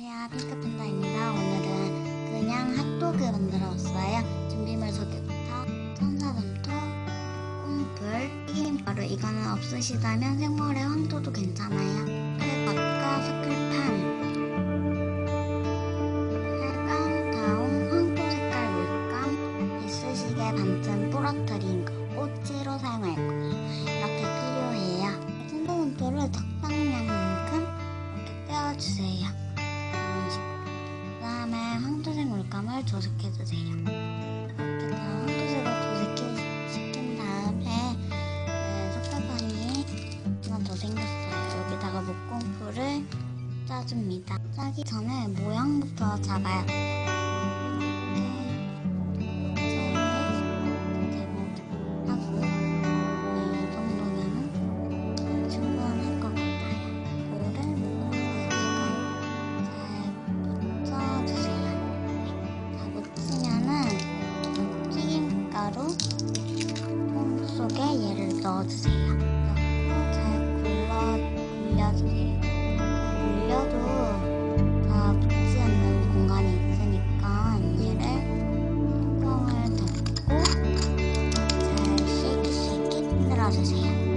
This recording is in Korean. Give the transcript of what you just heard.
안녕하세요 핑크팬다입니다. 오늘은 그냥 핫도그 만들어 왔어요. 준비물 소개부터. 천사점토 꽁풀 튀김가루. 이거는 없으시다면 생물의 황토도 괜찮아요 조색해주세요. 이렇게 다 황토색을 조색시킨 다음에 네, 석가판이 하나 더 생겼어요. 여기다가 목공풀을 짜줍니다. 짜기 전에 모양부터 잡아야 돼요. 넣어주세요. 넣고 잘 굴러 굴려주세요. 굴려도 다 붙지 않는 공간이 있으니까 얘를 뚜껑을 덮고 잘 쉐이키 쉐이키 흔들어주세요.